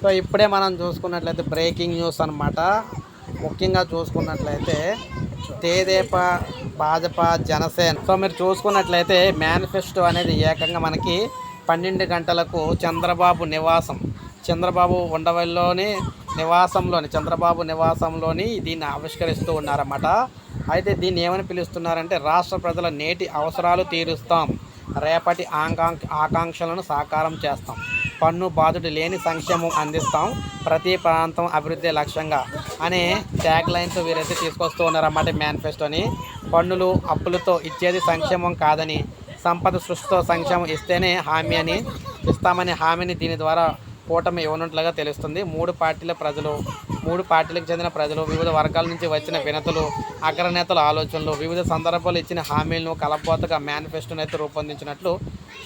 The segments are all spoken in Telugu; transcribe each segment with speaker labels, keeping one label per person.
Speaker 1: సో ఇప్పుడే మనం చూసుకున్నట్లయితే బ్రేకింగ్ న్యూస్ అన్నమాట. ముఖ్యంగా చూసుకున్నట్లయితే తేదేపా భాజపా జనసేన. సో మీరు చూసుకున్నట్లయితే మేనిఫెస్టో అనేది ఏకంగా మనకి పన్నెండు గంటలకు చంద్రబాబు నివాసం. చంద్రబాబు ఉండవల్లోని నివాసంలోని చంద్రబాబు నివాసంలోని దీన్ని ఆవిష్కరిస్తూ ఉన్నారన్నమాట. అయితే దీన్ని ఏమని పిలుస్తున్నారంటే రాష్ట్ర ప్రజల నేటి అవసరాలు తీరుస్తాం. రేపటి ఆకాంక్ష ఆకాంక్షలను సాకారం చేస్తాం. పన్ను బాధుడు లేని సంక్షేమం అందిస్తాం. ప్రతి ప్రాంతం అభివృద్ధి లక్ష్యంగా అనే ట్యాగ్ లైన్తో వీరైతే తీసుకొస్తూ ఉన్నారన్నమాట మేనిఫెస్టోని పన్నులు అప్పులతో ఇచ్చేది సంక్షేమం కాదని సంపద సృష్టితో సంక్షేమం ఇస్తేనే హామీ అని ఇస్తామనే హామీని దీని ద్వారా కూటమి ఇవ్వనున్నట్లుగా తెలుస్తుంది. మూడు పార్టీల ప్రజలు మూడు పార్టీలకు చెందిన ప్రజలు వివిధ వర్గాల నుంచి వచ్చిన వినతులు అగ్రనేతల ఆలోచనలు వివిధ సందర్భాలు ఇచ్చిన హామీలను కలబోతగా మేనిఫెస్టోను అయితే రూపొందించినట్లు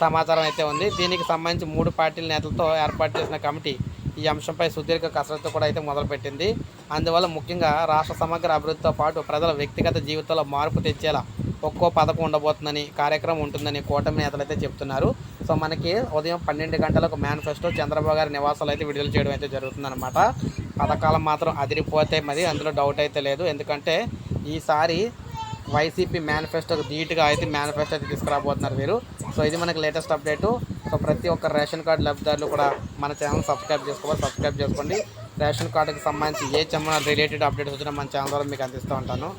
Speaker 1: సమాచారం అయితే ఉంది. దీనికి సంబంధించి మూడు పార్టీల నేతలతో ఏర్పాటు చేసిన కమిటీ ఈ అంశంపై సుదీర్ఘ కసరత్తు కూడా అయితే మొదలుపెట్టింది. అందువల్ల ముఖ్యంగా రాష్ట్ర సమగ్ర అభివృద్ధితో పాటు ప్రజల వ్యక్తిగత జీవితంలో మార్పు తెచ్చేలా ఒక్కో పథకం ఉండబోతుందని కార్యక్రమం ఉంటుందని కూటమి నేతలు అయితే చెప్తున్నారు. సో మనకి ఉదయం పన్నెండు గంటలకు మేనిఫెస్టో చంద్రబాబు గారి నివాసాలు అయితే విడుదల చేయడం అయితే జరుగుతుందన్నమాట. పథకాలు మాత్రం అదిరిపోతే మరి అందులో డౌట్ అయితే లేదు. ఎందుకంటే ఈసారి వైసీపీ మేనిఫెస్టోకి ధీటుగా అయితే మేనిఫెస్టో అయితే తీసుకురాబోతున్నారు వీరు. సో ఇది మనకి లేటెస్ట్ అప్డేటు సో ప్రతి ఒక్క రేషన్ కార్డు లబ్ధిదారులు కూడా మన ఛానల్ సబ్స్క్రైబ్ చేసుకోవాలి. సబ్స్క్రైబ్ చేసుకోండి. రేషన్ కార్డుకి సంబంధించి ఏ చెమ్మ రిలేటెడ్ అప్డేట్స్ వచ్చినా మన ఛానల్ ద్వారా మీకు అందిస్తూ ఉంటాను.